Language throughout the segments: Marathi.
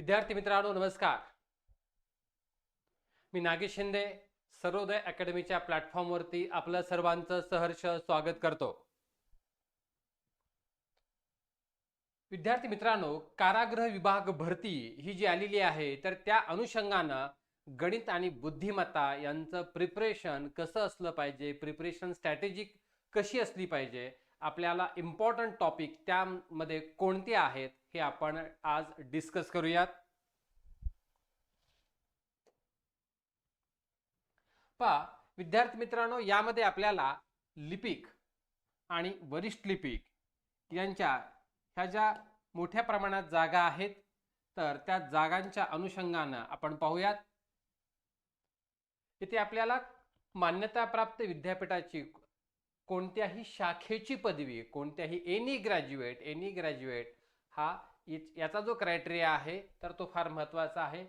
विद्यार्थी मित्रांनो नमस्कार. मी नागेश शिंदे सर्वोदय अकॅडमीच्या प्लॅटफॉर्मवरती आपलं सर्वांचं सहर्ष स्वागत करतो. विद्यार्थी मित्रांनो कारागृह विभाग भरती ही जी आलेली आहे तर त्या अनुषंगानं गणित आणि बुद्धिमत्ता यांचं प्रिपरेशन कसं असलं पाहिजे प्रिपरेशन स्ट्रॅटेजिक कशी असली पाहिजे आपल्याला इम्पॉर्टंट टॉपिक त्यामध्ये कोणते आहेत हे आपण आज डिस्कस करूयात. पहा विद्यार्थी मित्रांनो यामध्ये आपल्याला लिपिक आणि वरिष्ठ लिपिक यांच्या ह्या ज्या मोठ्या प्रमाणात जागा आहेत तर त्या जागांच्या अनुषंगानं आपण पाहूयात. इथे आपल्याला मान्यताप्राप्त विद्यापीठाची कोणत्याही शाखेची पदवी कोणत्याही एनी ग्रॅज्युएट एनी ग्रॅज्युएट हा याचा जो क्रायटेरिया आहे तर तो फार महत्त्वाचा आहे.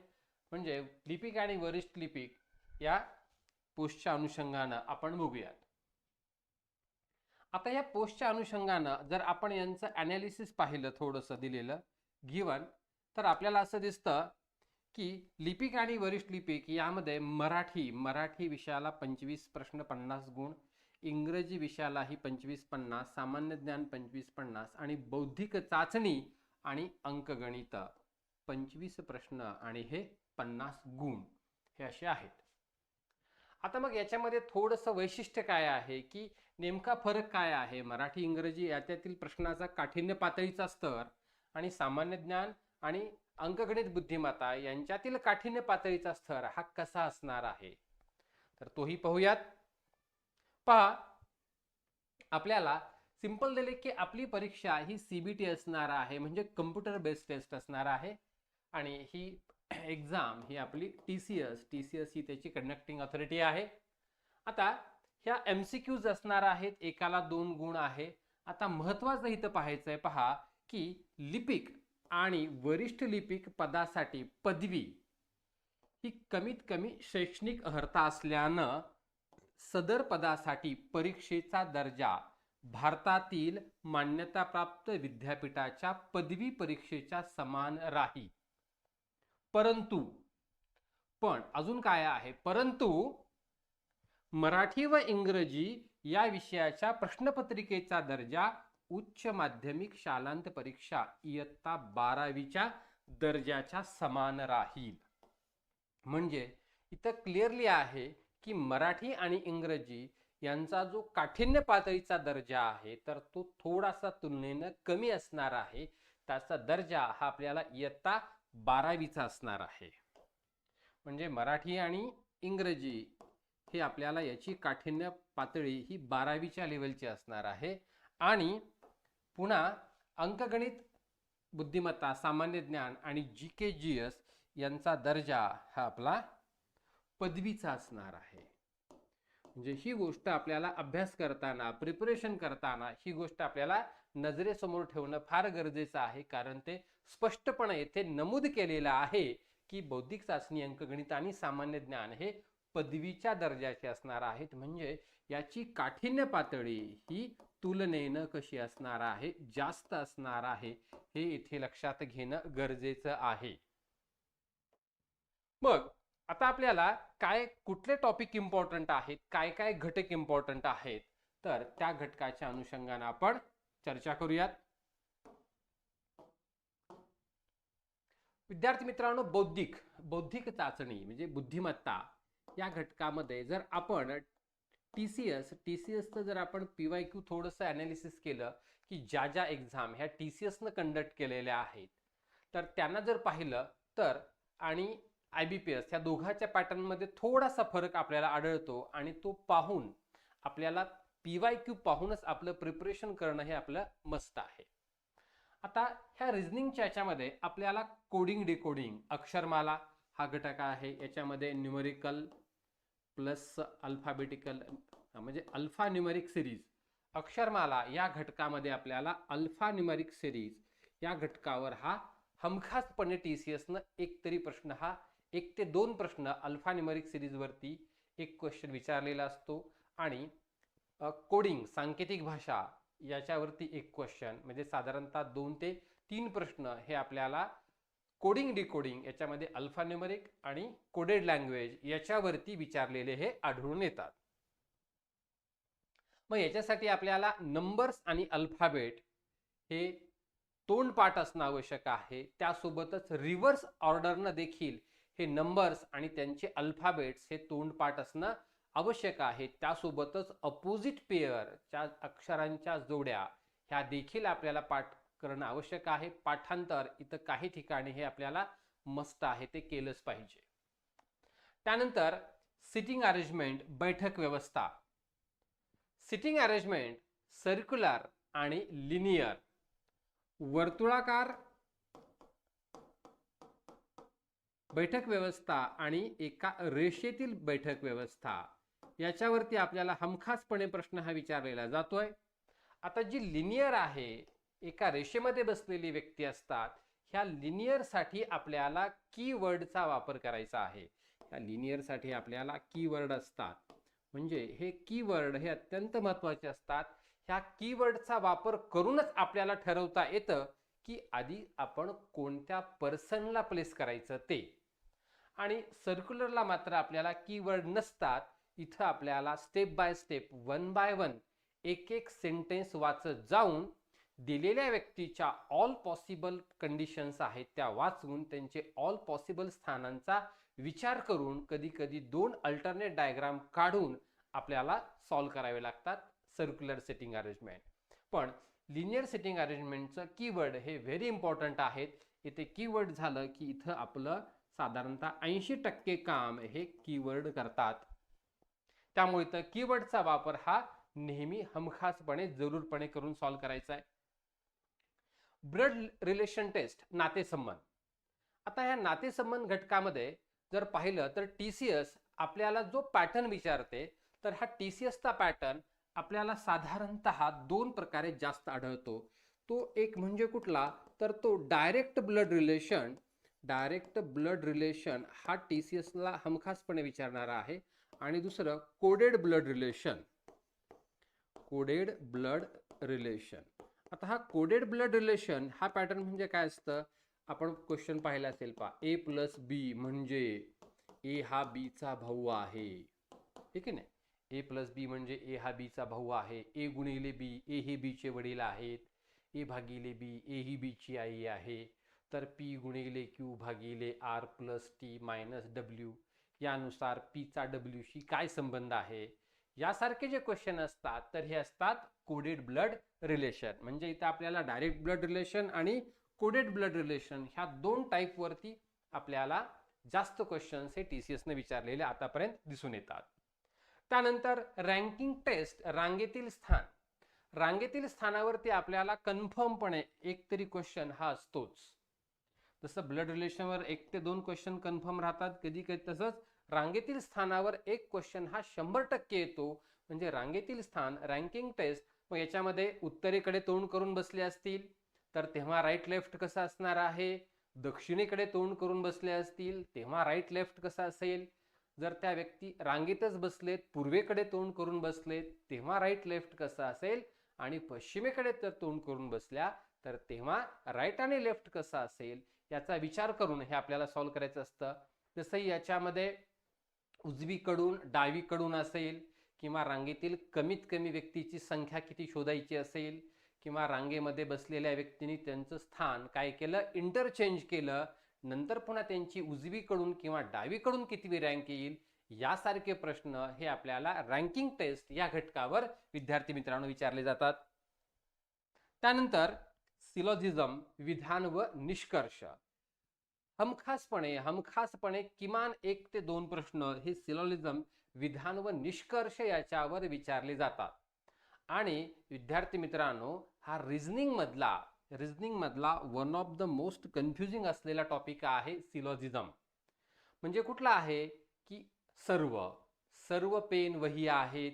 म्हणजे लिपिक आणि वरिष्ठ लिपिक या पोस्टच्या अनुषंगानं आपण बघूयात. आता या पोस्टच्या अनुषंगानं जर आपण यांचं ॲनालिसिस पाहिलं थोडंसं दिलेलं गिवन तर आपल्याला असं दिसतं की लिपिक आणि वरिष्ठ लिपिक यामध्ये मराठी मराठी विषयाला पंचवीस प्रश्न पन्नास गुण इंग्रजी विषयालाही पंचवीस पन्नास सामान्य ज्ञान पंचवीस पन्नास आणि बौद्धिक चाचणी आणि अंकगणित. पंचवीस प्रश्न आणि हे पन्नास गुण. हे असे आहेत. आता मग याच्यामध्ये थोडंसं वैशिष्ट्य काय आहे की नेमका फरक काय आहे? मराठी इंग्रजी याच्यातील प्रश्नाचा काठिण्य पातळीचा स्तर आणि सामान्य ज्ञान आणि अंकगणित बुद्धिमत्ता यांच्यातील काठिण्य पातळीचा स्तर हा कसा असणार आहे? तर तोही पाहूयात. पहा आपल्याला सिंपल दिले की आपली परीक्षा ही सीबीटी असणार आहे म्हणजे कम्प्युटर बेस्ड टेस्ट असणार आहे. आणि ही एक्झाम ही आपली T C S T C S ही त्याची कंडक्टिंग ऑथॉरिटी आहे. आता ह्या एम सी क्यूज असणार आहेत एकाला दोन गुण आहे. आता महत्वाचं इथं पाहायचं आहे पहा की लिपिक आणि वरिष्ठ लिपिक पदासाठी पदवी ही कमीत कमी शैक्षणिक अर्हता असल्यानं सदर पदासाठी परीक्षेचा दर्जा भारतातील मान्यताप्राप्त विद्यापीठाच्या पदवी परीक्षेच्या समान राहील परंतु पण अजून काय आहे? परंतु मराठी व इंग्रजी या विषयाच्या प्रश्नपत्रिकेचा दर्जा उच्च माध्यमिक शालांत परीक्षा इयत्ता बारावीच्या दर्जाच्या समान राहील. म्हणजे इथं क्लिअरली आहे की मराठी आणि इंग्रजी यांचा जो काठिण्य पातळीचा दर्जा आहे तर तो थोडासा तुलनेनं कमी असणार आहे. त्याचा दर्जा हा आपल्याला इयत्ता बारावीचा असणार आहे. म्हणजे मराठी आणि इंग्रजी हे आपल्याला याची काठिण्य पातळी ही बारावीच्या लेवलची असणार आहे. आणि पुन्हा अंकगणित बुद्धिमत्ता सामान्य ज्ञान आणि जी के जी एस यांचा दर्जा हा आपला पदवीचा असणार आहे. म्हणजे ही गोष्ट आपल्याला अभ्यास करताना प्रिपरेशन करताना ही गोष्ट आपल्याला नजरेसमोर ठेवणं फार गरजेचं आहे. कारण ते स्पष्टपणे येथे नमूद केलेलं आहे की बौद्धिक चाचणी अंकगणित आणि सामान्य ज्ञान हे पदवीच्या दर्जाचे असणार आहेत. म्हणजे याची काठिण्य पातळी ही तुलनेनं कशी असणार आहे जास्त असणार आहे हे इथे लक्षात घेणं गरजेचं आहे. मग आता आपल्याला काय कुठले टॉपिक इम्पॉर्टंट आहेत काय काय घटक इम्पॉर्टंट आहेत तर त्या घटकाच्या अनुषंगाने आपण चर्चा करूयात. विद्यार्थी मित्रांनो बौद्धिक बौद्धिक चाचणी म्हणजे बुद्धिमत्ता या घटकामध्ये जर आपण T C S T C एसचं जर आपण पी वाय क्यू थोडंसं ॲनालिसिस केलं की ज्या ज्या एक्झाम ह्या टी सी एसनं कंडक्ट केलेल्या आहेत तर त्यांना जर पाहिलं तर आणि आय बी पी एस ह्या दोघांच्या पॅटर्नमध्ये थोडासा फरक आपल्याला आढळतो आणि तो पाहून आपल्याला पी वाय क्यू पाहूनच आपलं प्रिपरेशन करणं हे आपलं मस्त आहे. आता ह्या रिझनिंगच्या याच्यामध्ये आपल्याला कोडिंग डिकोडिंग अक्षरमाला हा घटक आहे याच्यामध्ये न्यूमरिकल प्लस अल्फाबेटिकल म्हणजे अल्फा न्यूमरिक सिरीज. अक्षरमाला या घटकामध्ये आपल्याला अल्फा न्युमरिक सिरीज या घटकावर हा हमखासपणे टी सी एसनं एक तरी प्रश्न हा एक ते दोन प्रश्न अल्फान्युमरिक सिरीजवरती एक क्वेश्चन विचारलेला असतो. आणि कोडिंग सांकेतिक भाषा याच्यावरती एक क्वेश्चन म्हणजे साधारणतः दोन ते तीन प्रश्न हे आपल्याला कोडिंग डिकोडिंग याच्यामध्ये अल्फान्युमरिक आणि कोडेड लँग्वेज याच्यावरती विचारलेले हे आढळून येतात. मग याच्यासाठी आपल्याला नंबर्स आणि अल्फाबेट हे तोंडपाठ असणं आवश्यक आहे. त्यासोबतच रिव्हर्स ऑर्डरनं देखील हे नंबर्स आणि त्यांचे अल्फाबेट्स हे तोंडपाठ असणं आवश्यक आहे. त्यासोबतच अपोजिट पेअरच्या अक्षरांच्या जोड्या ह्या देखील आपल्याला पाठ करणं आवश्यक आहे. पाठांतर इथं काही ठिकाणी हे आपल्याला मस्त आहे ते केलंच पाहिजे. त्यानंतर सिटिंग अरेंजमेंट बैठक व्यवस्था. सिटिंग अरेंजमेंट सर्क्युलर आणि लिनियर वर्तुळाकार बैठक व्यवस्था आणि एका रेषेतील बैठक व्यवस्था याच्यावरती आपल्याला हमखासपणे प्रश्न हा विचारलेला जातोय. आता जी लिनियर आहे एका रेषेमध्ये बसलेली व्यक्ती असतात ह्या लिनियरसाठी आपल्याला कीवर्डचा वापर करायचा आहे. ह्या लिनियरसाठी आपल्याला कीवर्ड असतात. म्हणजे हे कीवर्ड हे अत्यंत महत्त्वाचे असतात. ह्या कीवर्डचा वापर करूनच आपल्याला ठरवता येतं की आधी आपण कोणत्या पर्सनला प्लेस करायचं ते. आणि सर्क्युलरला मात्र आपल्याला कीवर्ड नसतात. इथं आपल्याला step by step one by one एक एक सेंटेन्स वाचत जाऊन दिलेल्या व्यक्तीच्या ऑल पॉसिबल कंडिशन्स आहेत त्या वाचून त्यांचे ऑल पॉसिबल स्थानांचा विचार करून कधी कधी दोन अल्टरनेट डायग्राम काढून आपल्याला सॉल्व करावे लागतात सर्क्युलर सेटिंग अरेंजमेंट पण लिनियर सेटिंग अरेंजमेंटचं कीवर्ड हे व्हेरी इम्पॉर्टंट आहेत. इथे कीवर्ड झालं की इथं आपलं साधारणतः ऐंशी टक्के काम हे कीवर्ड करतात. त्यामुळे तर कीवर्डचा वापर हा नेहमी हमखासपणे जरूरपणे करून सॉल्व करायचा आहे. ब्लड रिलेशन टेस्ट नातेसंबंध. आता ह्या नातेसंबंध घटकामध्ये जर पाहिलं तर टी सी एस आपल्याला जो पॅटर्न विचारते तर हा टी सी एसचा पॅटर्न आपल्याला साधारणत दोन प्रकारे जास्त आढळतो. तो एक म्हणजे कुठला? तर तो direct blood relation direct blood relation हा टी सी एसला हमखासपणे विचारणारा आहे. आणि दुसरं coded blood relation. Coded blood relation. आता हा कोडेड ब्लड रिलेशन हा पॅटर्न म्हणजे काय असतं? आपण क्वेश्चन पाहिला असेल पा ए प्लस बी म्हणजे ए हा बीचा भाऊ आहे. ठीक आहे नाही ए प्लस बी म्हणजे ए हा बीचा भाऊ आहे. ए गुणिले बी ए हे बीचे वडील आहेत. ए भागिले बी ए ही बीची आई आहे. तर पी गुणिले क्यू भागिले R plus T minus W यानुसार पीचा डब्ल्यूशी काय संबंध आहे? यासारखे जे क्वेश्चन असतात तर हे असतात कोडेड ब्लड रिलेशन म्हणजे इथं आपल्याला डायरेक्ट ब्लड रिलेशन आणि कोडेड ब्लड रिलेशन ह्या दोन टाईपवरती आपल्याला जास्त क्वेश्चन्स हे टी सी एसने विचारलेले आतापर्यंत दिसून येतात. त्यानंतर रँकिंग टेस्ट रांगेतील स्थान. रांगेतील स्थानावरती आपल्याला कन्फर्मपणे एक तरी क्वेश्चन हा असतोच. जसं ब्लड रिलेशनवर एक ते दोन क्वेश्चन कन्फर्म राहतात. कधी कधी तसंच रांगेतील स्थानावर एक क्वेश्चन हा शंभर टक्के येतो. म्हणजे रांगेतील स्थान रँकिंग टेस्ट मग याच्यामध्ये उत्तरेकडे तोंड करून बसले असतील तर तेव्हा राईट लेफ्ट कसं असणार आहे? दक्षिणेकडे तोंड करून बसले असतील तेव्हा राईट लेफ्ट कसं असेल? जर त्या व्यक्ती रांगेतच बसलेत पूर्वेकडे तोंड करून बसलेत तेव्हा राईट लेफ्ट कसं असेल? आणि पश्चिमेकडे जर तोंड करून बसल्या तर तेव्हा राईट आणि लेफ्ट कसं असेल? याचा विचार करून हे आपल्याला सॉल्व्ह करायचं असतं. जसंही याच्यामध्ये उजवीकडून डावीकडून असेल किंवा रांगेतील कमीत कमी व्यक्तीची संख्या किती शोधायची असेल किंवा रांगेमध्ये बसलेल्या व्यक्तींनी त्यांचं स्थान काय केलं इंटरचेंज केलं नंतर पुन्हा त्यांची उजवीकडून किंवा डावीकडून किती रँक येईल यासारखे प्रश्न हे आपल्याला रँकिंग टेस्ट या घटकावर विद्यार्थी मित्रांनो विचारले जातात. त्यानंतर सिलॉजिझम विधान व निष्कर्ष. हमखासपणे हमखासपणे किमान एक ते दोन प्रश्न हे सिलॉलिझम विधान व निष्कर्ष याच्यावर विचारले जातात. आणि विद्यार्थी मित्रांनो हा रिझनिंग मधला रिझनिंग मधला one of the most confusing असलेला टॉपिक आहे सिलॉजिझम. म्हणजे कुठला आहे? की सर्व सर्व पेन वही आहेत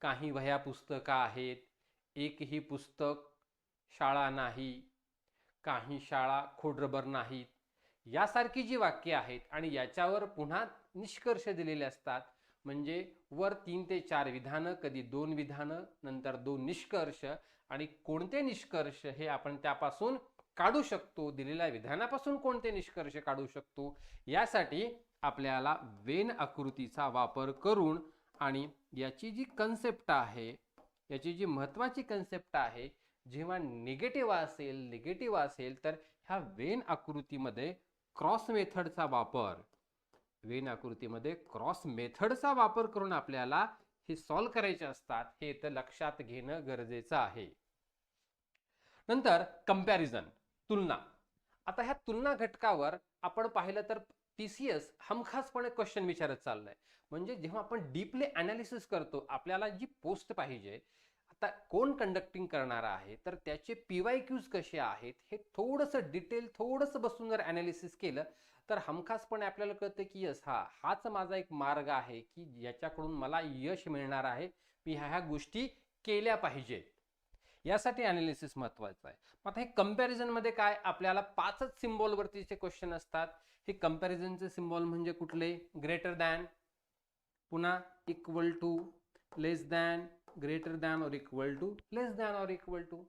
काही वह्या पुस्तकं आहेत एकही पुस्तक शाळा नाही काही शाळा खोडरबर नाहीत. यासारखी जी वाक्य आहेत आणि याच्यावर पुन्हा निष्कर्ष दिलेले असतात म्हणजे वर तीन ते चार विधानं कधी दोन विधानं नंतर दोन निष्कर्ष आणि कोणते निष्कर्ष हे आपण त्यापासून काढू शकतो दिलेल्या विधानापासून कोणते निष्कर्ष काढू शकतो यासाठी आपल्याला वेन आकृतीचा वापर करून आणि याची जी कन्सेप्ट आहे याची जी महत्त्वाची कन्सेप्ट आहे जेव्हा निगेटिव्ह असेल निगेटिव्ह असेल तर ह्या वेन आकृतीमध्ये क्रॉस मेथडचा वापर वेन आकृतीमध्ये क्रॉस मेथडचा वापर करून आपल्याला हे सॉल्व करायचे असतात हे तर लक्षात घेणं गरजेचं आहे. नंतर कंपॅरिझन तुलना. आता ह्या तुलना घटकावर आपण पाहिलं तर टी सी एस हमखासपणे क्वेश्चन विचारत चाललाय. म्हणजे जेव्हा आपण डीपली अनालिसिस करतो आपल्याला जी पोस्ट पाहिजे आता कोण कंडक्टिंग करणार आहे? तर त्याचे पी वाय क्यूज कसे आहेत? हे थोडंसं डिटेल थोडंसं बसून जर अनालिसिस केलं तर हमखासपणे आपल्याला कळतं की यस हा हाच माझा एक मार्ग आहे की ज्याच्याकडून मला यश मिळणार आहे. मी ह्या ह्या गोष्टी केल्या पाहिजेत. यासाठी अनालिसिस महत्वाचं आहे. मग आता हे कम्पॅरिझनमध्ये काय? आपल्याला पाचच सिम्बॉलवरतीचे क्वेश्चन असतात. हे कम्पॅरिझनचे सिम्बॉल म्हणजे कुठले? ग्रेटर दॅन पुन्हा equal to less than greater than or equal to less than or equal to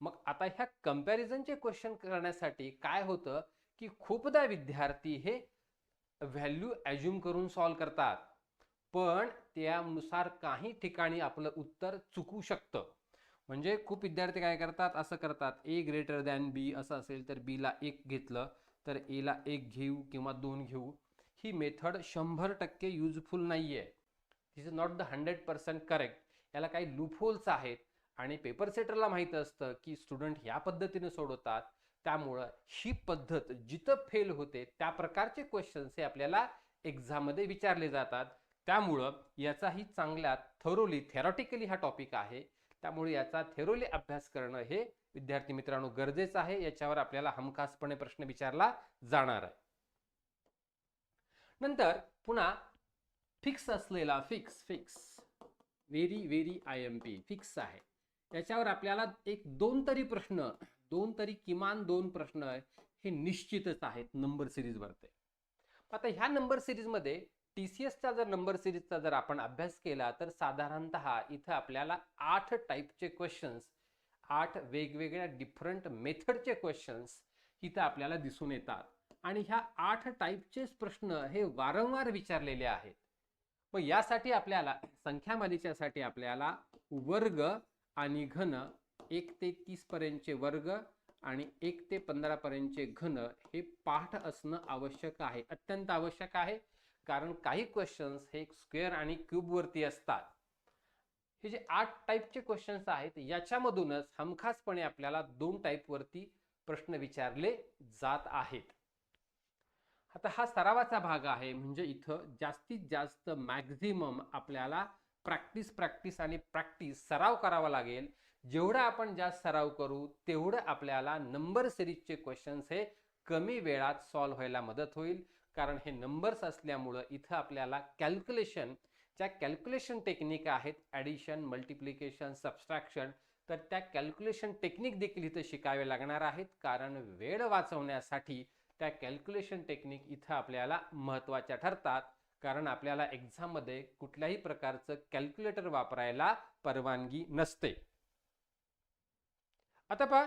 मग आता ह्या कम्पॅरिझनचे क्वेश्चन करण्यासाठी काय होतं की खूपदा विद्यार्थी हे व्हॅल्यू ॲज्युम करून सॉल्व करतात पण त्यानुसार काही ठिकाणी आपलं उत्तर चुकू शकतं. म्हणजे खूप विद्यार्थी काय करतात? असं करतात. ए ग्रेटर दॅन बी असं असेल तर बीला एक घेतलं तर एला एक घेऊ किंवा दोन घेऊ. ही मेथड शंभर टक्के युजफुल नाही आहे this is not the hundred percent correct याला काही लूपहोल्स आहेत आणि पेपर सेटरला माहीत असतं की स्टुडंट ह्या पद्धतीने सोडवतात. त्यामुळं ही पद्धत जिथं फेल होते त्या प्रकारचे क्वेश्चन्स हे आपल्याला एक्झाममध्ये विचारले जातात. त्यामुळं याचाही चांगल्या थरोली थेरॉटिकली हा टॉपिक आहे. त्यामुळे याचा थेरोली अभ्यास करणं हे विद्यार्थी मित्रांनो गरजेचं आहे. याच्यावर आपल्याला हमखासपणे प्रश्न विचारला जाणार आहे. नंतर पुन्हा फिक्स असलेला fix fix very very I M P fix आहे. त्याच्यावर आपल्याला एक दोन तरी प्रश्न दोन तरी किमान दोन प्रश्न हे निश्चितच आहेत नंबर सिरीजवरते आता ह्या नंबर सिरीजमध्ये टी सी एसचा जर नंबर सिरीजचा जर आपण अभ्यास केला तर साधारणत इथं आपल्याला आठ टाईपचे क्वेश्चन्स आठ वेगवेगळ्या डिफरंट मेथडचे क्वेश्चन्स इथं आपल्याला दिसून येतात. आणि ह्या आठ टाईपचेच प्रश्न हे वारंवार विचारलेले आहेत. मग यासाठी आपल्याला संख्यामालिकेसाठी आपल्याला वर्ग आणि घन एक ते तीस पर्यंतचे वर्ग आणि एक ते पंधरा पर्यंतचे घन हे पाठ असणं आवश्यक आहे अत्यंत आवश्यक आहे. कारण काही क्वेश्चन्स हे स्क्वेअर आणि क्यूबवरती असतात. हे जे आठ टाईपचे क्वेश्चन्स आहेत याच्यामधूनच हमखासपणे आपल्याला दोन टाईपवरती प्रश्न विचारले जात आहेत. आता हा सरावाचा भाग आहे. म्हणजे इथं जास्तीत जास्त मॅक्झिमम आपल्याला प्रॅक्टिस प्रॅक्टिस आणि प्रॅक्टिस सराव करावा लागेल. जेवढा आपण जास्त सराव करू तेवढं आपल्याला नंबर सिरीजचे क्वेश्चन्स हे कमी वेळात सॉल्व्ह व्हायला मदत होईल. कारण हे नंबर्स असल्यामुळं इथं आपल्याला कॅल्क्युलेशन ज्या कॅल्क्युलेशन टेक्निक आहेत ॲडिशन मल्टिप्लिकेशन सबस्ट्रॅक्शन तर त्या कॅल्क्युलेशन टेक्निक देखील इथं शिकावे लागणार आहेत. कारण वेळ वाचवण्यासाठी त्या कॅल्क्युलेशन टेक्निक इथं आपल्याला महत्त्वाच्या ठरतात. कारण आपल्याला एक्झाममध्ये कुठल्याही प्रकारचं कॅल्क्युलेटर वापरायला परवानगी नसते. आता पहा.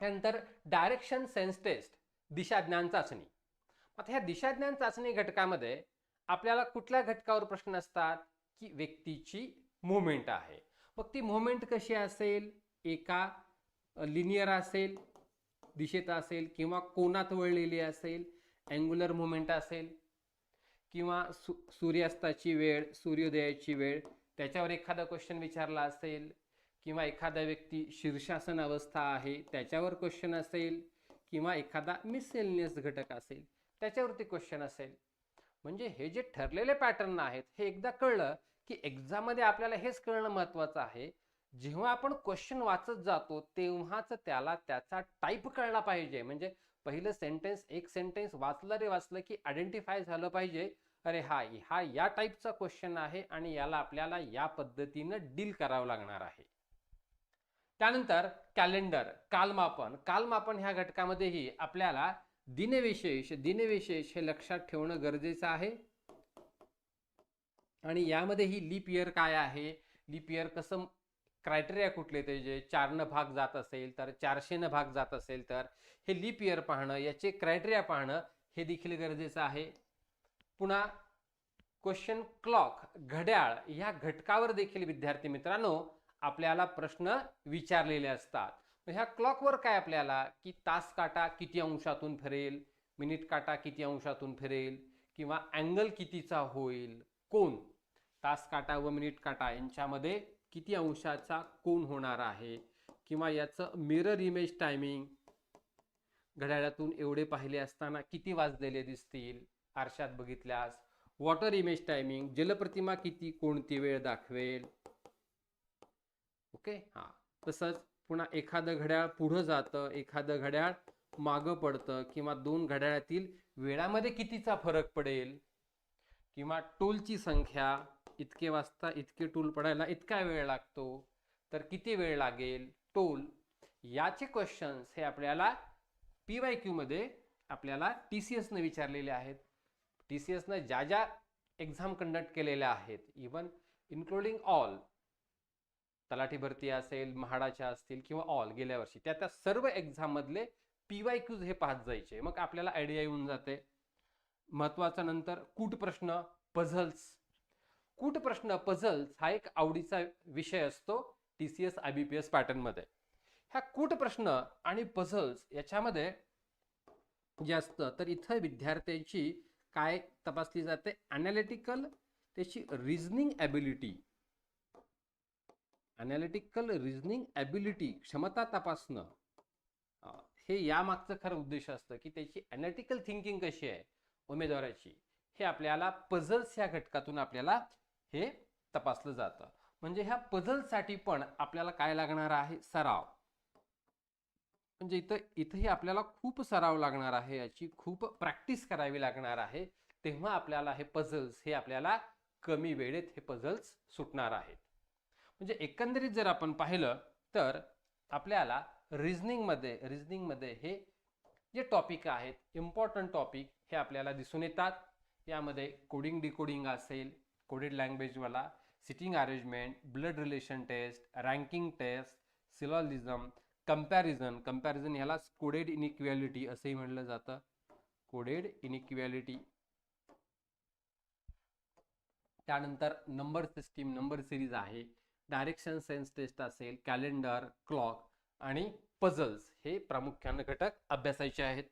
त्यानंतर डायरेक्शन सेन्स टेस्ट दिशाज्ञान चाचणी. आता ह्या दिशाज्ञान चाचणी घटकामध्ये आपल्याला कुठल्या घटकावर प्रश्न असतात? की व्यक्तीची मुवमेंट आहे. मग ती मुवमेंट कशी असेल? एका लिनियर असेल दिशेत असेल किंवा कोणात वळलेली असेल अँग्युलर मुवमेंट असेल किंवा सु सूर्यास्ताची वेळ सूर्योदयाची वेळ त्याच्यावर एखादा क्वेश्चन विचारला असेल किंवा एखादा व्यक्ती शीर्षासन अवस्था आहे त्याच्यावर क्वेश्चन असेल किंवा एखादा मिसेलनियस घटक असेल त्याच्यावरती क्वेश्चन असेल. म्हणजे हे जे ठरलेले पॅटर्न आहेत हे एकदा कळलं की एक्झाममध्ये आपल्याला हेच कळणं महत्त्वाचं आहे जेव्हा आपण क्वेश्चन वाचत जातो तेव्हाच त्याला त्याचा टाईप कळला पाहिजे. म्हणजे पहिलं सेंटेन्स एक सेंटेन्स वाचलं रे वाचलं की आयडेंटिफाय झालं पाहिजे. अरे हा हा या टाईपचा क्वेश्चन आहे आणि याला आपल्याला या पद्धतीनं डील करावं लागणार आहे. त्यानंतर कॅलेंडर कालमापन. कालमापन ह्या घटकामध्येही आपल्याला दिनविशेष दिनविशेष हे लक्षात ठेवणं गरजेचं आहे. आणि यामध्ये ही लीप इयर काय आहे? लीप इयर कसं क्रायटेरिया कुठले ते जे चारनं भाग जात असेल तर चारशेनं भाग जात असेल तर हे लीप इयर पाहणं याचे क्रायटेरिया पाहणं हे देखील गरजेचं आहे. पुन्हा क्वेश्चन क्लॉक घड्याळ ह्या घटकावर देखील विद्यार्थी मित्रांनो आपल्याला प्रश्न विचारलेले असतात. ह्या क्लॉकवर काय आपल्याला? की तास काटा किती अंशातून फिरेल मिनिट काटा किती अंशातून फिरेल किंवा अँगल कितीचा होईल? कोण? तास काटा व मिनिट काटा यांच्यामध्ये किती अंशाचा कोण होणार आहे? किंवा याचं मिरर इमेज टायमिंग घड्याळातून एवढे पाहिले असताना किती वाजलेले दिसतील? आरशात बघितल्यास वॉटर इमेज टायमिंग जलप्रतिमा किती कोणती वेळ दाखवेल? ओके हा. तसंच पुन्हा एखादं घड्याळ पुढं जातं एखादं घड्याळ मागं पडतं किंवा दोन घड्याळातील वेळामध्ये कितीचा फरक पडेल? किंवा टोलची संख्या इतके वाजता इतके टोल पडायला इतका वेळ लागतो? तर किती वेळ लागेल? टोल? याचे क्वेश्चन्स हे आपल्याला पी वाय क्यूमध्ये आपल्याला टी सी एसनं विचारलेले आहेत. टी सी एसनं ज्या ज्या एक्झाम कंडक्ट केलेल्या आहेत इवन इन्क्लुडिंग ऑल तलाठी भरती असेल म्हाडाच्या असतील किंवा ऑल गेल्या वर्षी त्या त्या सर्व एक्झाममधले पी वाय क्यूज हे पाहत जायचे. मग आपल्याला आयडिया येऊन जाते. महत्त्वाचा नंतर कूट प्रश्न पझल्स कूट प्रश्न पझल्स हा एक आवडीचा विषय असतो T C S I B P S पॅटर्नमध्ये ह्या कूट प्रश्न आणि पझल्स याच्यामध्ये जे असतं तर इथं विद्यार्थ्यांची काय तपासली जाते? अनालिटिकल त्याची reasoning ability analytical reasoning ability क्षमता तपासणं. हे यामागचं खरं उद्देश असतं की त्याची अनालिटिकल थिंकिंग कशी आहे? उमेदवाराची. हे आपल्याला पझल्स या घटकातून आपल्याला हे तपासलं जातं. म्हणजे ह्या पझलसाठी पण आपल्याला काय लागणार आहे? सराव. म्हणजे इथं इथंही आपल्याला खूप सराव लागणार आहे याची खूप प्रॅक्टिस करावी लागणार आहे. तेव्हा आपल्याला हे पझल्स हे आपल्याला कमी वेळेत हे पझल्स सुटणार आहेत. म्हणजे एकंदरीत जर आपण पाहिलं तर आपल्याला रिझनिंगमध्ये रिझनिंगमध्ये हे जे टॉपिक आहेत इम्पॉर्टंट टॉपिक हे आपल्याला दिसून येतात. यामध्ये कोडिंग डिकोडिंग असेल coded लँग्वेजवाला sitting arrangement blood relation test ranking test syllogism comparison comparison ह्याला कोडेड इनइक्वॅलिटी असंही म्हणलं जातं. कोडेड इनइक्वॅलिटी त्यानंतर नंबर सिस्टीम नंबर सिरीज आहे. डायरेक्शन सेन्स टेस्ट असेल कॅलेंडर क्लॉक आणि पझल्स हे प्रामुख्याने घटक अभ्यासायचे आहेत.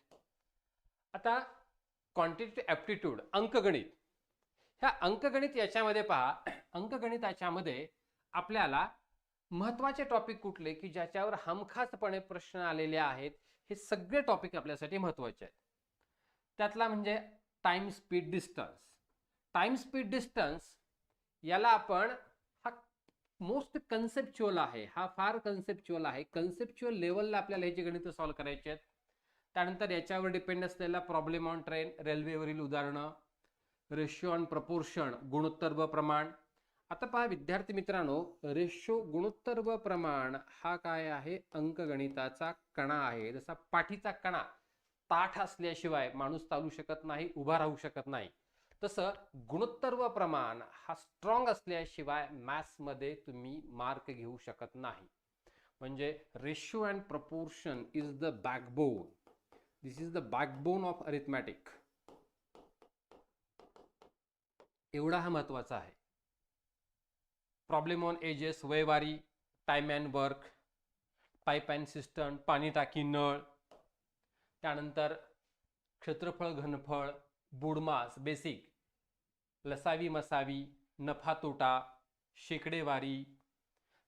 आता क्वांटिटेटिव्ह ॲप्टिट्यूड अंकगणित. ह्या अंकगणित याच्यामध्ये पहा. अंकगणित याच्यामध्ये आपल्याला महत्त्वाचे टॉपिक कुठले की ज्याच्यावर हमखासपणे प्रश्न आलेले आहेत हे सगळे टॉपिक आपल्यासाठी महत्त्वाचे आहेत. त्यातला म्हणजे time speed distance time speed distance याला आपण हा मोस्ट कन्सेप्च्युअल आहे हा फार कन्सेप्च्युअल आहे. कन्सेप्च्युअल लेवलला आपल्याला ह्याची गणितं सॉल्व्ह करायची आहेत. त्यानंतर याच्यावर डिपेंड असलेला प्रॉब्लेम ऑन ट्रेन रेल्वेवरील उदाहरणं रेशो ऑन प्रपोर्शन गुणोत्तर व प्रमाण. आता पहा विद्यार्थी मित्रांनो रेशो गुणोत्तर व प्रमाण हा काय आहे? अंकगणिताचा कणा आहे. जसा पाठीचा कणा ताठ असल्याशिवाय माणूस चालू शकत नाही उभा राहू शकत नाही. तसं गुणोत्तर व प्रमाण हा स्ट्रॉंग असल्याशिवाय मॅथ्समध्ये तुम्ही मार्क घेऊ शकत नाही. म्हणजे ratio and proportion is the backbone this is the backbone of arithmetic एवढा हा महत्त्वाचा आहे. Problem on ages वयवारी time and work pipe and system पाणी टाकी नळ त्यानंतर क्षेत्रफळ घनफळ बुडमास बेसिक लसावी मसावी नफा तोटा शेकडेवारी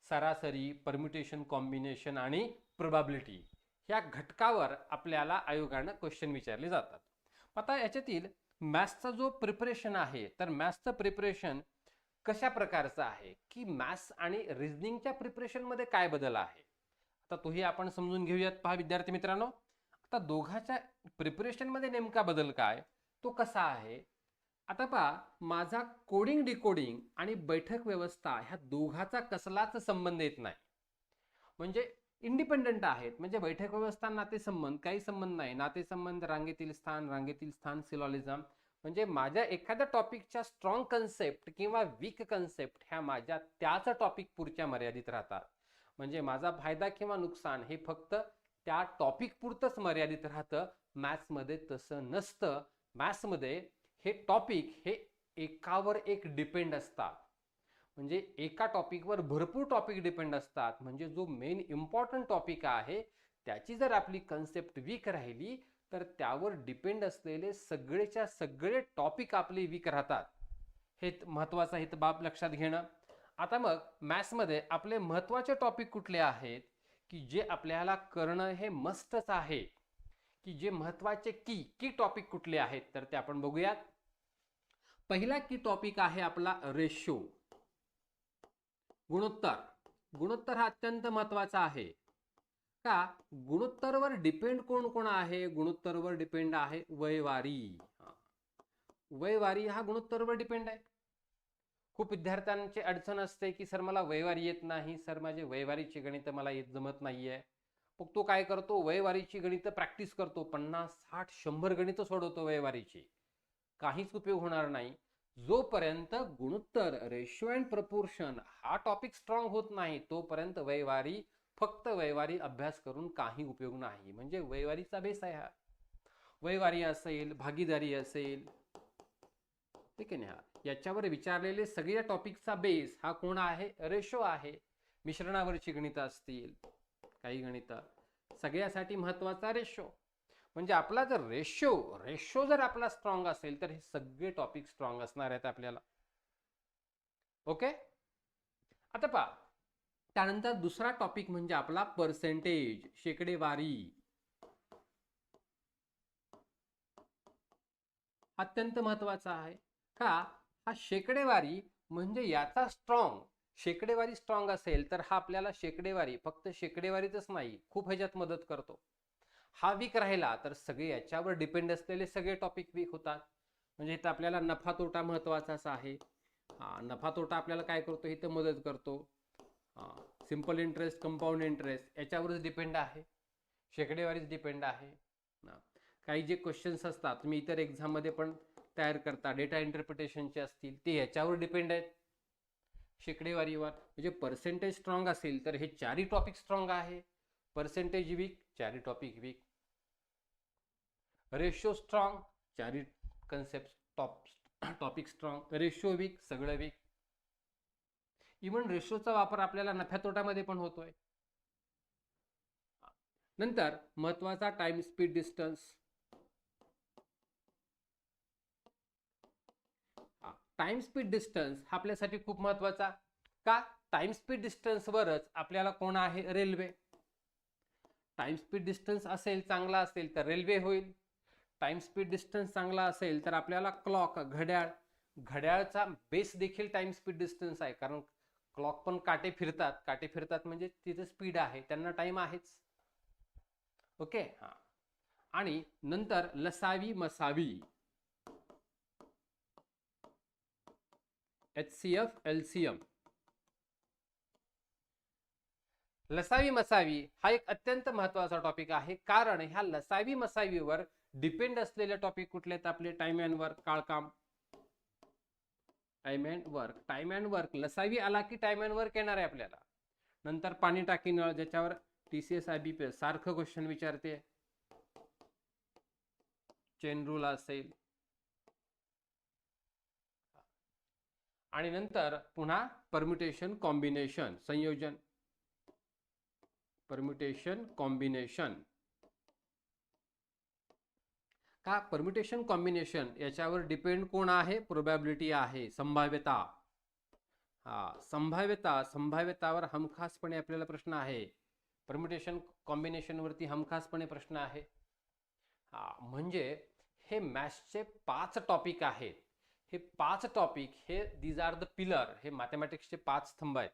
सरासरी परम्युटेशन कॉम्बिनेशन आणि प्रोबॅबिलिटी ह्या घटकावर आपल्याला आयोगानं क्वेश्चन विचारले जातात. आता याच्यातील मॅथ्सचा जो प्रिपरेशन आहे तर मॅथ्सचं प्रिपरेशन कशा प्रकारचं आहे? की मॅथ्स आणि रिझनिंगच्या प्रिपरेशनमध्ये काय बदल आहे? आता तोही आपण समजून घेऊयात पहा विद्यार्थी मित्रांनो. आता दोघाच्या प्रिपरेशनमध्ये नेमका बदल काय? तो कसा आहे? आता पहा माझा कोडिंग डिकोडिंग आणि बैठक व्यवस्था ह्या दोघाचा कसलाच संबंध येत नाही. म्हणजे इंडिपेंडंट आहेत. म्हणजे बैठक व्यवस्था नातेसंबंध काही संबंध नाही. नातेसंबंध रांगेतील स्थान रांगेतील स्थान सिलॉलिझम. म्हणजे माझ्या एखाद्या टॉपिकच्या स्ट्रॉंग कन्सेप्ट किंवा वीक कन्सेप्ट ह्या माझ्या त्याच टॉपिक पुरच्या मर्यादित राहतात. म्हणजे माझा फायदा किंवा नुकसान हे फक्त त्या टॉपिक पुरतंच मर्यादित राहतं. मॅथ्समध्ये तसं नसतं. मॅथ्समध्ये हे टॉपिक हे एकावर एक डिपेंड असतात. म्हणजे एका टॉपिकवर भरपूर टॉपिक डिपेंड असतात. म्हणजे जो मेन इम्पॉर्टंट टॉपिक आहे त्याची जर आपली कन्सेप्ट वीक राहिली तर त्यावर डिपेंड असलेले सगळेच्या सगळे टॉपिक आपले वीक राहतात. हे महत्त्वाचा हे बाब लक्षात घेणं. आता मग मॅथ्समध्ये आपले महत्त्वाचे टॉपिक कुठले आहेत की जे आपल्याला करणं हे मस्तच आहे की जे महत्त्वाचे की की टॉपिक कुठले आहेत तर ते आपण बघूयात. पहिला की टॉपिक आहे आपला रेशो गुणोत्तर. गुणोत्तर हा अत्यंत महत्त्वाचा आहे. का? गुणोत्तरवर डिपेंड कोण कोण आहे? गुणोत्तरवर डिपेंड आहे वयवारी. वयवारी हा गुणोत्तरवर डिपेंड आहे. खूप विद्यार्थ्यांची अडचण असते की सर मला वयवारी येत नाही. सर माझे वयवारीची गणित मला येत जमत नाहीये. मग तो काय करतो? वयवारीची गणित प्रॅक्टिस करतो. पन्नास साठ शंभर गणित सोडवतो वयवारीची. काहीच उपयोग होणार नाही. जोपर्यंत गुणोत्तर रेशो अँड प्रपोर्शन हा टॉपिक स्ट्रॉंग होत नाही तोपर्यंत वैवारी फक्त वैवारी अभ्यास करून काही उपयोग नाही. म्हणजे वैवारीचा बेस आहे हा. वैवारी असेल भागीदारी असेल. ठीक आहे ना? याच्यावर विचारलेले सगळ्या टॉपिकचा बेस हा कोण आहे? रेशो आहे. मिश्रणावरची गणित असतील काही गणितं. सगळ्यासाठी महत्त्वाचा रेशो म्हणजे आपला जर रेशो रेशो जर आपला स्ट्रॉंग असेल तर हे सगळे टॉपिक स्ट्रॉंग असणार आहेत आपल्याला. ओके आता पहा. त्यानंतर दुसरा टॉपिक म्हणजे आपला पर्सेंटेज शेकडेवारी. अत्यंत महत्त्वाचा आहे. का? हा शेकडेवारी म्हणजे याचा स्ट्रॉंग शेकडेवारी स्ट्रॉंग असेल तर हा आपल्याला शेकडेवारी फक्त शेकडेवारीतच नाही खूप ह्याच्यात मदत करतो. हा वीक राहिला तर सगळे याच्यावर डिपेंड असलेले सगळे टॉपिक वीक होतात. म्हणजे इथं आपल्याला नफा तोटा महत्वाचाच आहे. नफा तोटा आपल्याला काय करतो? इथं मदत करतो. सिंपल इंटरेस्ट कंपाऊंड इंटरेस्ट याच्यावरच डिपेंड आहे. शेकडेवारीच डिपेंड आहे. काही जे क्वेश्चन्स असतात तुम्ही इतर एक्झाममध्ये पण तयार करता. डेटा इंटरप्रिटेशनचे असतील ते ह्याच्यावर डिपेंड आहेत. शेकडेवारीवर. म्हणजे पर्सेंटेज स्ट्रॉंग असेल तर हे चारही टॉपिक स्ट्रॉंग आहे. पर्सेंटेज वीक चॅरी topic weak ratio strong cherry concept top topic strong ratio weak सगळं वीक इवन रेशोचा वापर आपल्याला नफ्या तोटामध्ये पण होतोय. नंतर महत्त्वाचा time speed distance time speed distance हा आपल्यासाठी खूप महत्त्वाचा. का? टाइम स्पीड डिस्टन्सवरच आपल्याला कोण आहे? रेल्वे टाइम स्पीड डिस्टन्स असेल चांगला असेल तर रेल्वे होईल. टाइम स्पीड डिस्टन्स चांगला असेल तर आपल्याला क्लॉक घड्याळ घड्याळचा बेस देखील टाइम स्पीड डिस्टन्स आहे. कारण क्लॉक पण काटे फिरतात. काटे फिरतात म्हणजे तिथे स्पीड आहे. त्यांना टाइम आहेच. ओके हा. आणि नंतर लसावी मसावी. H C F L C M लसावी मसावी हा एक अत्यंत महत्त्वाचा टॉपिक आहे. कारण ह्या लसावी मसावीवर डिपेंड असलेले टॉपिक कुठले आहेत आपले? Time and work काळकाम. Time and work time and work लसावी आला की टाइम अँड वर्क येणार आहे आपल्याला. नंतर पाणी टाकी नळ ज्याच्यावर T C S I B P S सारखं क्वेश्चन विचारते. चेन रूल असेल. आणि नंतर पुन्हा परम्युटेशन कॉम्बिनेशन संयोजन. परम्युटेशन कॉम्बिनेशन का परम्युटेशन कॉम्बिनेशन याच्यावर डिपेंड कोण आहे? प्रोबॅबिलिटी आहे. संभाव्यता. हा संभाव्यता संभाव्यतावर हमखासपणे आपल्याला प्रश्न आहे. परम्युटेशन कॉम्बिनेशनवरती हमखासपणे प्रश्न आहे. हा म्हणजे हे मॅथ्सचे पाच टॉपिक आहेत. हे पाच टॉपिक हे दीज आर द पिलर हे मॅथमॅटिक्सचे पाच स्तंभ आहेत.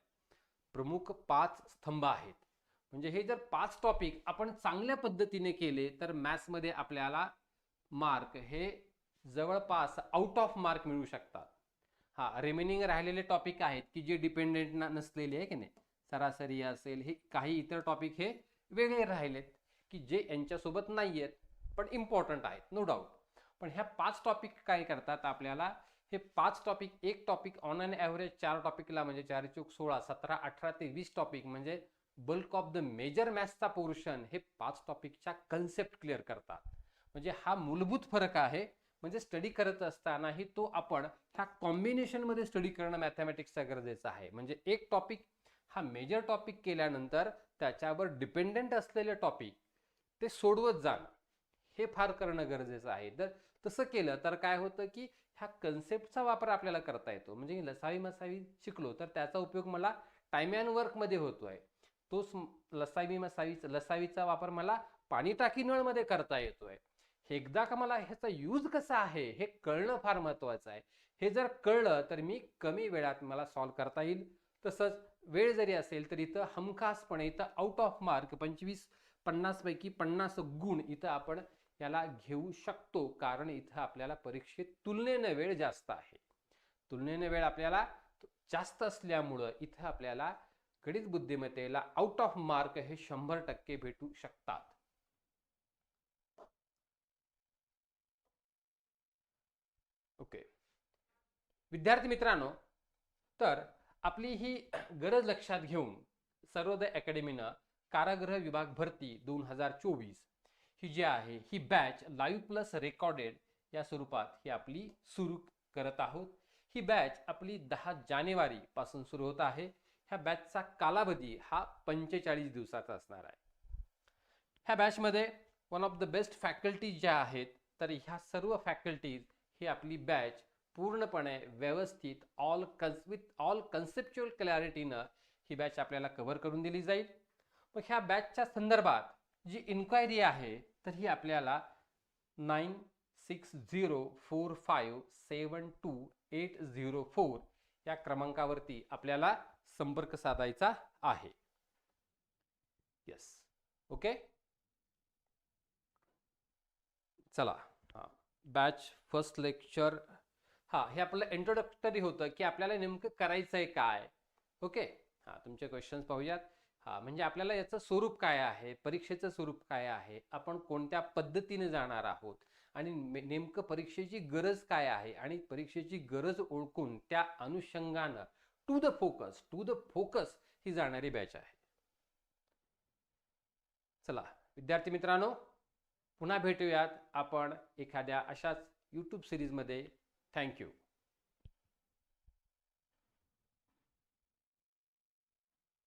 प्रमुख पाच स्तंभ आहेत. म्हणजे हे जर पाच टॉपिक आपण चांगल्या पद्धतीने केले तर मॅथ्समध्ये आपल्याला मार्क हे जवळपास आउट ऑफ मार्क मिळू शकतात. हा रिमेनिंग राहिलेले टॉपिक आहेत की जे डिपेंडेंट नसलेले आहे की नाही? सरासरी असेल हे काही इतर टॉपिक हे वेगळे राहिलेत की जे यांच्यासोबत नाही आहेत पण इम्पॉर्टंट आहेत नो डाऊट पण ह्या पाच टॉपिक काय करतात आपल्याला? हे पाच टॉपिक एक टॉपिक ऑन अँड ॲव्हरेज चार टॉपिकला म्हणजे चार चौक सोळा सतरा अठरा ते वीस टॉपिक म्हणजे बल्क ऑफ द मेजर मॅथ्सचा पोर्शन हे पाच टॉपिकच्या कन्सेप्ट क्लिअर करतात. म्हणजे हा मूलभूत फरक आहे. म्हणजे स्टडी करत असतानाही तो आपण ह्या कॉम्बिनेशनमध्ये स्टडी करणं मॅथमॅटिक्सचा गरजेचं आहे. म्हणजे एक टॉपिक हा मेजर टॉपिक केल्यानंतर त्याच्यावर डिपेंडेंट असलेले टॉपिक ते सोडवत जाणं हे फार करणं गरजेचं आहे. तर तसं केलं तर काय होतं की ह्या कन्सेप्टचा वापर आपल्याला करता येतो. म्हणजे लसावी मसावी शिकलो तर त्याचा उपयोग मला टाईम अँड वर्कमध्ये होतोय. तोच लसावी मसावी लसावीचा वापर मला पाणी टाकी नळमध्ये करता येतोय. एकदा का मला ह्याचा यूज कसा आहे हे कळणं फार महत्वाचं आहे. हे जर कळलं तर मी कमी वेळात मला सॉल्व करता येईल. तसंच वेळ जरी असेल तर इथं हमखासपणे इथं आउट ऑफ मार्क पंचवीस पन्नासपैकी पन्नास गुण इथं आपण याला घेऊ शकतो. कारण इथं आपल्याला परीक्षेत तुलनेनं वेळ जास्त आहे. तुलनेनं वेळ आपल्याला जास्त असल्यामुळं इथं आपल्याला गणित बुद्धिमत्तेला आउट ऑफ मार्क हे शंभर टक्के भेटू शकतात. ओके विद्यार्थी मित्रांनो तर आपली ही गरज लक्षात घेऊन सर्वोदय अकॅडमीनं कारागृह विभाग भरती दोन हजार चोवीस ही जी आहे ही बॅच लाईव्ह प्लस रेकॉर्डेड या स्वरूपात ही आपली सुरू करत आहोत. ही बॅच आपली दहा जानेवारी पासून सुरू होत आहे. ह्या बॅचचा कालावधी हा पंचेचाळीस दिवसाचा असणार आहे. ह्या बॅचमध्ये one of the best faculties ज्या आहेत तर ह्या सर्व फॅकल्टीज ही आपली बॅच पूर्णपणे व्यवस्थित all cons with all conceptual क्लॅरिटीनं ही बॅच आपल्याला कव्हर करून दिली जाईल. मग ह्या बॅचच्या संदर्भात जी इन्क्वायरी आहे तर ही आपल्याला nine six zero four five seven two eight zero four या क्रमांकावरती आपल्याला संपर्क साधायचा आहे. येस ओके चला. हा. बॅच फर्स्ट लेक्चर हा हे आपलं इंट्रोडक्टरी होतं की आपल्याला नेमकं करायचं आहे काय? ओके हा तुमचे क्वेश्चन्स पाहूयात. हा म्हणजे आपल्याला याचं स्वरूप काय आहे? परीक्षेचं स्वरूप काय आहे? आपण कोणत्या पद्धतीने जाणार आहोत? आणि नेमकं परीक्षेची गरज काय आहे? आणि परीक्षेची गरज ओळखून त्या अनुषंगानं to the focus to the focus ही जाणारी बॅच आहे. चला विद्यार्थी मित्रांनो पुन्हा भेटूयात आपण एखाद्या अशाच यूट्यूब सिरीजमध्ये थँक्यू